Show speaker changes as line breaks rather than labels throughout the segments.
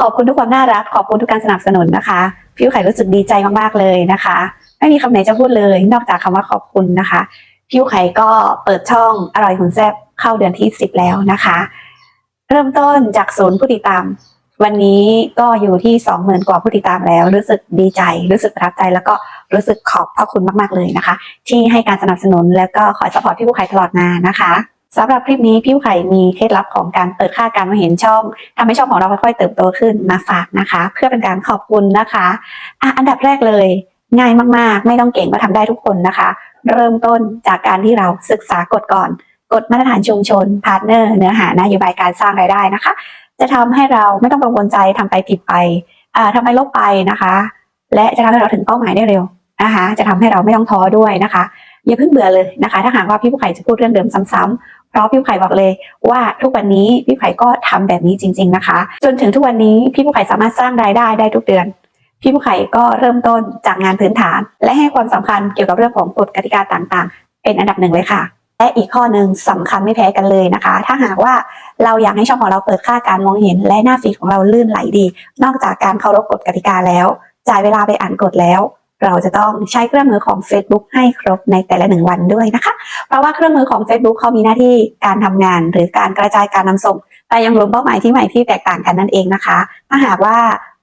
ขอบคุณทุกความน่ารัก ขอบคุณทุกการสนับสนุนนะคะพี่ไข่รู้สึกดีใจมากๆเลยนะคะ ไม่มีคำไหนจะพูดเลย นอกจากคำว่าขอบคุณนะคะพี่ไข่ก็เปิดช่องอร่อยหุ่นแซ่บเข้าเดือนที่สิบแล้วนะคะ เริ่มต้นจากศูนย์ผู้ติดตาม วันนี้ก็อยู่ที่สองหมื่นกว่าผู้ติดตามแล้ว รู้สึกดีใจ รู้สึกประทับใจแล้วก็รู้สึกขอบพระคุณมากๆเลยนะคะ ที่ให้การสนับสนุนแล้วก็คอยสปอร์ตพี่ผู้ไข่ตลอดมานะคะ สำหรับคลิปนี้พี่ไข่มีเคล็ดลับของการเปิดค่าการมาเห็นช่องทำให้ช่องของเราค่อยๆเติบโตขึ้นมาฝากนะคะ เพื่อเป็นการขอบคุณนะคะอะอันดับแรกเลย ง่ายมากๆ ไม่ต้องเก่งก็ทำได้ทุกคนนะคะ เริ่มต้นจากการที่เราศึกษากฎก่อน กฎมาตรฐานชุมชนพาร์ทเนอร์เนื้อหานโยบายการสร้างรายได้นะคะ จะทำให้เราไม่ต้องกังวลใจทำไปผิดไปอ่าทำไปลบไปนะคะ และจะทำให้เราถึงเป้าหมายได้เร็วนะคะ จะทำให้เราไม่ต้องท้อด้วยนะคะอย่าเพิ่งเบื่อเลยนะคะ ถ้าหากว่าพี่ผู้ไข่จะพูดเรื่องเดิมซ้ำ พราะพี่ผู้ไข่บอกเลยว่าทุกวันนี้พี่ผู้ไข่ก็ทำแบบนี้จริง ๆนะคะ จนถึงทุกวันนี้พี่ผู้ไข่สามารถสร้างรายได้ได้ทุกเดือน พี่ผู้ไข่ก็เริ่มต้นจากงานพื้นฐาน และให้ความสำคัญเกี่ยวกับเรื่องของกฎกติกาต่างๆ เป็นอันดับหนึ่งเลยค่ะ และอีกข้อหนึ่งสำคัญไม่แพ้กันเลยนะคะ ถ้าหากว่าเราอยากให้ช่องของเราเปิดค่าการมองเห็น และหน้าฟีดของเราลื่นไหลดี นอกจากการเคารพกฎกติกาแล้ว จ่ายเวลาไปอ่านกฎแล้ว เราจะต้องใช้เครื่องมือของ Facebook ให้ครบในแต่ละหนึ่งวันด้วยนะคะ เพราะว่าเครื่องมือของ Facebook เขามีหน้าที่การทำงาน หรือการกระจายการนำส่งไปยังกลุ่มเป้าหมายที่ใหม่ที่แตกต่างกันนั่นเองนะคะ ถ้าหากว่า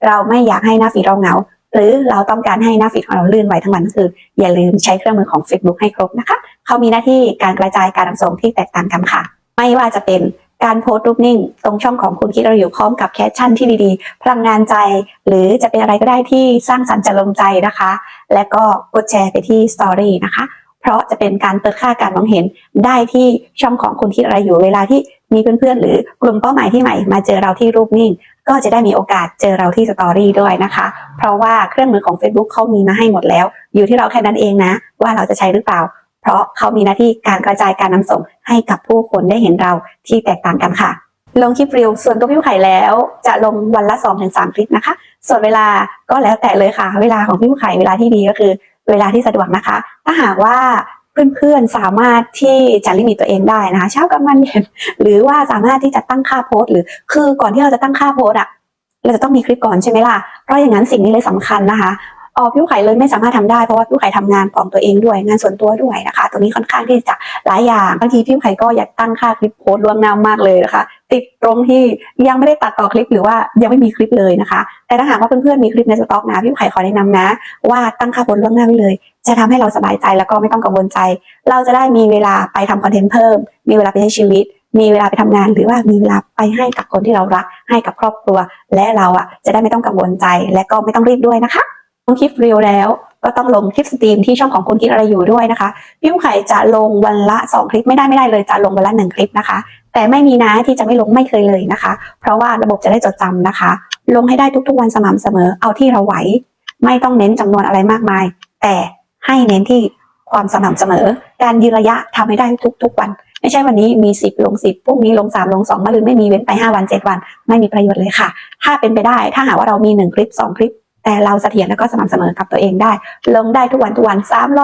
เราไม่อยากให้หน้าฟีดเราเหงา หรือเราต้องการให้หน้าฟีดของเราลื่นไหวทั้งวันก็คือ อย่าลืมใช้เครื่องมือของ Facebook ให้ครบนะคะ เขามีหน้าที่การกระจายการนำส่งที่แตกต่างกันค่ะ ไม่ว่าจะเป็น การโพสต์รูปนิ่ง ตรงช่องของคุณคิดเราอยู่พร้อมกับแคปชั่นที่ดีๆ พลังงานใจ หรือจะเป็นอะไรก็ได้ที่สร้างสรรค์จะลงใจนะคะ และก็กดแชร์ไปที่สตอรี่นะคะ เพราะจะเป็นการเปิดค่าการมองเห็นได้ที่ช่องของคุณคิดอะไรอยู่เวลาที่มีเพื่อนๆ หรือกลุ่มเป้าหมายที่ใหม่มาเจอเราที่รูปนิ่ง ก็จะได้มีโอกาสเจอเราที่สตอรี่ด้วยนะคะ เพราะว่าเครื่องมือของ Facebook เขามีมาให้หมดแล้ว อยู่ที่เราแค่นั้นเองนะ ว่าเราจะใช้หรือเปล่า เพราะเขามีหน้าที่การกระจายการนำส่งให้กับผู้คนได้เห็นเราที่แตกต่างกันค่ะ ลงคลิปเรีวส่วนตัวพี่ผู้ไข่แล้ว จะลงวันละ2-3ถึงสคลิปนะคะ ส่วนเวลาก็แล้วแต่เลยค่ะ เวลาของพี่ผู้ไข่เวลาที่ดีก็คือ เวลาที่สะดวกนะคะ ถ้าหากว่าเพื่อนๆสามารถที่จะลิมิตตัวเองได้นะคะเช้ากลางวันเย็นหรือว่าสามารถที่จะตั้งค่าโพสต์ หรือคือก่อนที่เราจะตั้งค่าโพสต์อะเราจะต้องมีคลิปก่อนใช่ไหมล่ะ เพราะอย่างนั้นสิ่งนี้เลยสำคัญนะคะ อ๋อพี่ไข่เลยไม่สามารถทำได้เพราะว่าพี่ไข่ทำงานของตัวเองด้วยงานส่วนตัวด้วยนะคะ ตรงนี้ค่อนข้างที่จะหลายอย่างบางทีพี่ไข่ก็อยากตั้งค่าคลิปโพสต์ล่วงหน้ามากเลยนะคะ ติดตรงที่ยังไม่ได้ตัดต่อคลิปหรือว่ายังไม่มีคลิปเลยนะคะ แต่ถ้าหากว่าเพื่อนๆมีคลิปในสต็อกนะพี่ไข่ขอแนะนำนะ ว่าตั้งค่าโพสต์ล่วงหน้าไว้เลย จะทำให้เราสบายใจแล้วก็ไม่ต้องกังวลใจ เราจะได้มีเวลาไปทำคอนเทนต์เพิ่ม มีเวลาไปใช้ชีวิตมีเวลาไปทำงานหรือว่ามีเวลาไปให้กับคนที่เรารักให้กับครอบครัว และเราอะจะได้ไม่ต้องกังวลใจและก็ไม่ต้องรีบด้วยนะคะล งคลิปเรียวแล้ว ก็ต้องลงคลิปสตรีมที่ช่องของคุณคิดอะไรอยู่ด้วยนะคะพี่ผู้ไข่จะลงวันละ 2 คลิปไม่ได้ไม่ได้เลยจะลงวันละ 1 คลิปนะคะ แต่ไม่มีนะที่จะไม่ลงไม่เคยเลยนะคะ เพราะว่าระบบจะได้จดจำนะคะ ลงให้ได้ทุกๆ วันสม่ำเสมอเอาที่เราไหว ไม่ต้องเน้นจำนวนอะไรมากมาย แต่ให้เน้นที่ความสม่ำเสมอ การยืนระยะทำให้ได้ทุกๆวัน ไม่ใช่วันนี้มี 10 ลง 10พรุ่งนี้ลง 3 ลง2มาลืนไม่มีเว้นไป 5 วัน 7 วัน ไม่มีประโยชน์เลยค่ะ ถ้าเป็นไปได้ถ้าหากว่าเรามี 1 คลิป 2 คลิป แต่เราเสถียรแล้วก็สม่ำเสมอกับตัวเองได้ ลงได้ทุกวันทุกวัน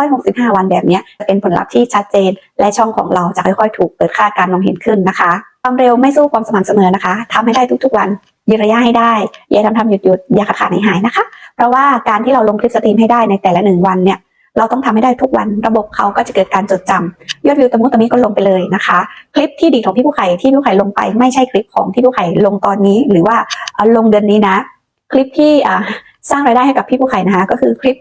365 วันแบบนี้จะเป็นผลลัพธ์ที่ชัดเจน และช่องของเราจะค่อยๆ ถูกเปิดค่าการมองเห็นขึ้นนะคะ ความเร็วไม่สู้ความสม่ำเสมอนะคะทำให้ได้ทุกๆวันยืนระยะให้ได้ อย่าทำทำหยุดหยุดอย่าขาดขาดหายหายนะคะ เพราะว่าการที่เราลงคลิปสตรีมให้ได้ในแต่ละหนึ่งวันเนี่ยเราต้องทำให้ได้ทุกวันระบบเขาก็จะเกิดการจดจำยอดวิวตะมุตะมิก็ลงไปเลยนะคะ คลิปที่ดีของพี่ผู้ไข่ที่พี่ผู้ไข่ลงไปไม่ใช่คลิปของที่ผู้ไข่ลงตอนนี้ หรือว่าลงเดือนนี้นะ คลิปที่อ่า สร้างรายได้ให้กับพี่ผู้ไข่นะคะ ก็คือคลิป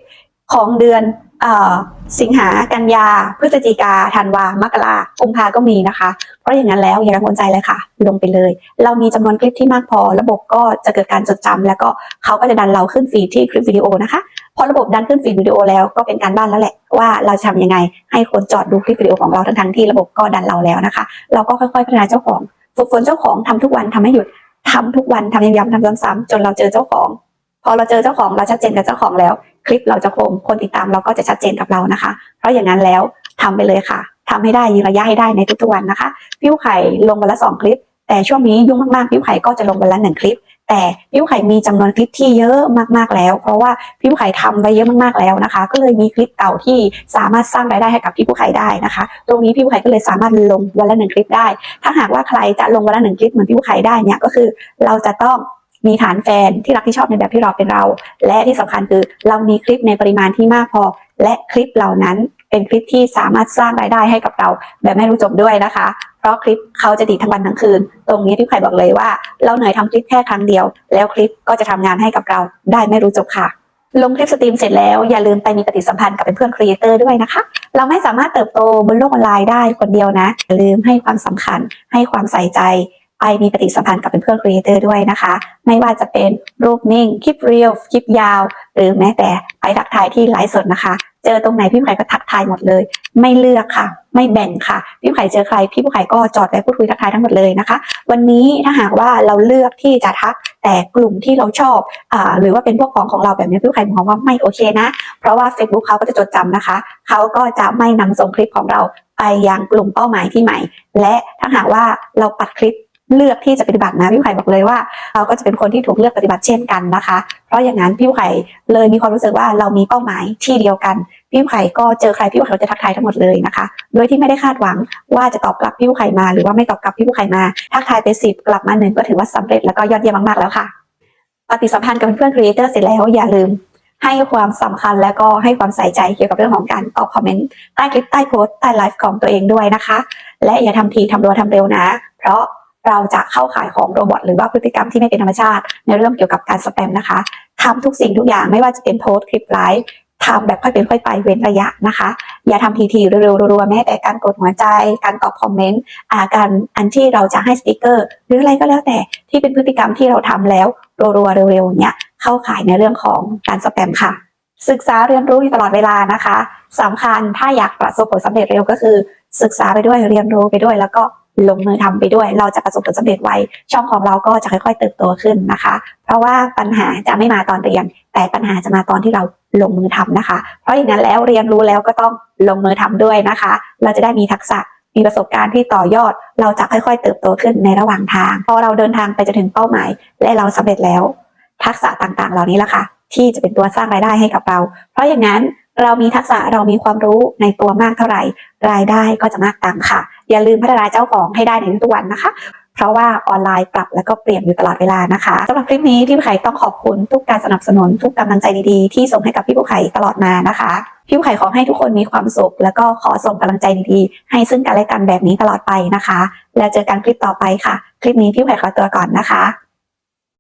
ของเดือนออสิงหากันยา พฤศจิกาธันวา มกรากุมภาก็มีนะคะ เพราะอย่างนั้นแล้วอย่ากังวลใจเลยค่ะ ลงไปเลย เรามีจำนวนคลิปที่มากพอ ระบบก็จะเกิดการจดจำแล้วก็เขาก็จะดันเราขึ้นฟีดที่คลิปวิดีโอนะคะพอระบบดันขึ้นฟีดวิดีโอแล้วก็เป็นการบ้านแล้วแหละว่าเราจะทำยังไง ให้คนจอดดูคลิปวิดีโอของเราทั้งๆที่ระบบก็ดันเราแล้วนะคะ เราก็ค่อยๆพัฒนาเจ้าของฝึกฝนเจ้าของทำทุกวันทำให้หยุดทำทุกวันทำย้ำๆทำซ้ำๆจนเราเจอเจ้าของ พอเราเจอเจ้าของเราชัดเจนกับเจ้าของแล้ว คลิปเราจะคมคนติดตามเราก็จะชัดเจนกับเรานะคะ เพราะอย่างนั้นแล้วทำไปเลยค่ะทำให้ได้ยืนระยะให้ได้ในทุกๆวันนะคะพี่ผู้ไข่ลงวันละสองคลิป แต่ช่วงนี้ยุ่งมากๆพี่ผู้ไข่ก็จะลงวันละหนึ่งคลิป แต่พี่ผู้ไข่มีจำนวนคลิปที่เยอะมากๆแล้ว เพราะว่าพี่ผู้ไข่ทำไว้เยอะมากๆแล้วนะคะ ก็เลยมีคลิปเก่าที่สามารถสร้างรายได้ให้กับพี่ผู้ไข่ได้นะคะ ตรงนี้พี่ผู้ไข่ก็เลยสามารถลงวันละหนึ่งคลิปได้ ถ้าหากว่าใครจะลงวันละหนึ่งคลิปเหมือนพี่ผู้ไข่ได้เนี่ยก็คือ เราจะต้อง มีฐานแฟนที่รักที่ชอบในแบบที่เราเป็นเรา และที่สำคัญคือเรามีคลิปในปริมาณที่มากพอ และคลิปเหล่านั้นเป็นคลิปที่สามารถสร้างรายได้ให้กับเราแบบไม่รู้จบด้วยนะคะ เพราะคลิปเขาจะดีดทั้งวันทั้งคืน ตรงนี้ที่ใครบอกเลยว่า เราเหนื่อยทำคลิปแค่ครั้งเดียว แล้วคลิปก็จะทำงานให้กับเราได้ไม่รู้จบค่ะลงคลิปสตรีมเสร็จแล้วอย่าลืมไปมีปฏิสัมพันธ์กับเพื่อนครีเอเตอร์ด้วยนะคะ เราไม่สามารถเติบโตบนโลกออนไลน์ได้คนเดียวนะอย่าลืมให้ความสำคัญให้ความใส่ใจ ไปมีปฏิสัมพันธ์กับเพื่อนครีเอเตอร์ด้วยนะคะ ไม่ว่าจะเป็นรูปนิ่ง คลิปเรียลคลิปยาว หรือแม้แต่ไปทักทายที่ไลฟ์สดนะคะ เจอตรงไหนพี่ผู้ไข่ก็ทักทายหมดเลย ไม่เลือกค่ะ ไม่แบ่งค่ะ พี่ผู้ไข่เจอใคร พี่ผู้ไข่ก็จอดไว้พูดคุยทักทายทั้งหมดเลยนะคะ วันนี้ถ้าหากว่าเราเลือกที่จะทักแต่กลุ่มที่เราชอบอหรือว่าเป็นพวกของของเราแบบนี้พี่ผู้ไข่มองว่าไม่โอเคนะ เพราะว่า Facebook เขาก็จะจดจำนะคะ เขาก็จะไม่นำส่งคลิปของเราไปยังกลุ่มเป้าหมายที่ใหม่ และถ้าหากว่าเราปัดคลิป เลือกที่จะปฏิบัตินะพี่ไข่บอกเลยว่า เราก็จะเป็นคนที่ถูกเลือกปฏิบัติเช่นกันนะคะ เพราะอย่างนั้นพี่ไข่เลยมีความรู้สึกว่าเรามีเป้าหมายที่เดียวกันพี่ไข่ก็เจอใครพี่ไข่จะทักทายทั้งหมดเลยนะคะ โดยที่ไม่ได้คาดหวังว่าจะตอบกลับพี่ไข่มา หรือว่าไม่ตอบกลับพี่ไข่มาทักทายไปสิบกลับมาหนึ่งก็ถือว่าสำเร็จแล้วก็ยอดเยี่ยมมากๆแล้วค่ะปฏิสัมพันธ์กับเพื่อนครีเอเตอร์เสร็จแล้วอย่าลืมให้ความสำคัญและก็ให้ความใส่ใจเกี่ยวกับเรื่องของการตอบคอมเมนต์ใต้คลิปใต้โพสต์ใต้ไลฟ์ของตัวเองด้วยนะคะ และอย่าทำทีทำรัวทำเร็วนะ เพราะ เราจะเข้าข่ายของโรบอทหรือว่าพฤติกรรมที่ไม่เป็นธรรมชาติ ในเรื่องเกี่ยวกับการสแปมนะคะทำทุกสิ่งทุกอย่างไม่ว่าจะเป็นโพสต์คลิปไลฟ์ทำแบบค่อยเป็นค่อยไปเว้นระยะนะคะ อย่าทำทีทีเร็วๆรัวๆแม้แต่การกดหัวใจ การตอบคอมเมนต์อาการอันที่เราจะให้สติกเกอร์ หรืออะไรก็แล้วแต่ที่เป็นพฤติกรรมที่เราทำแล้วรัวๆเร็วๆเนี่ยเข้าข่ายในเรื่องของการสแปมค่ะ ศึกษาเรียนรู้อยู่ตลอดเวลานะคะสำคัญถ้าอยากประสบผลสำเร็จเร็วก็คือ ศึกษาไปด้วยเรียนรู้ไปด้วยแล้วก็ ลงมือทำไปด้วย เราจะประสบผลสำเร็จไว ช่องของเราก็จะค่อย ๆ เติบโตขึ้นนะคะ เพราะว่าปัญหาจะไม่มาตอนเรียน แต่ปัญหาจะมาตอนที่เราลงมือทำนะคะ เพราะอย่างนั้นแล้วเรียนรู้แล้วก็ต้องลงมือทำด้วยนะคะ เราจะได้มีทักษะมีประสบการณ์ที่ต่อยอด เราจะค่อยๆ เติบโตขึ้นในระหว่างทาง พอเราเดินทางไปจนถึงเป้าหมาย และเราสำเร็จแล้ว ทักษะต่างๆ เหล่านี้ละค่ะ ที่จะเป็นตัวสร้างรายได้ให้กับเรา เพราะอย่างนั้น เรามีทักษะเรามีความรู้ในตัวมากเท่าไหร่ รายได้ก็จะมากตามค่ะ อย่าลืมพัฒนาเจ้าของให้ได้ในทุกวันนะคะ เพราะว่าออนไลน์ปรับแล้วก็เปลี่ยนอยู่ตลอดเวลานะคะสำหรับคลิปนี้พี่ผู้ไข่ต้องขอบคุณทุกการสนับสนุนทุกกำลังใจดีๆ ที่ส่งให้กับพี่ผู้ไข่ตลอดมานะคะพี่ผู้ไข่ขอให้ทุกคนมีความสุข แล้วก็ขอส่งกำลังใจดีๆ ให้ซึ่งกันและกันแบบนี้ตลอดไปนะคะ แล้วเจอกันคลิปต่อไปค่ะ คลิปนี้พี่ผู้ไข่ขอตัวก่อนนะคะ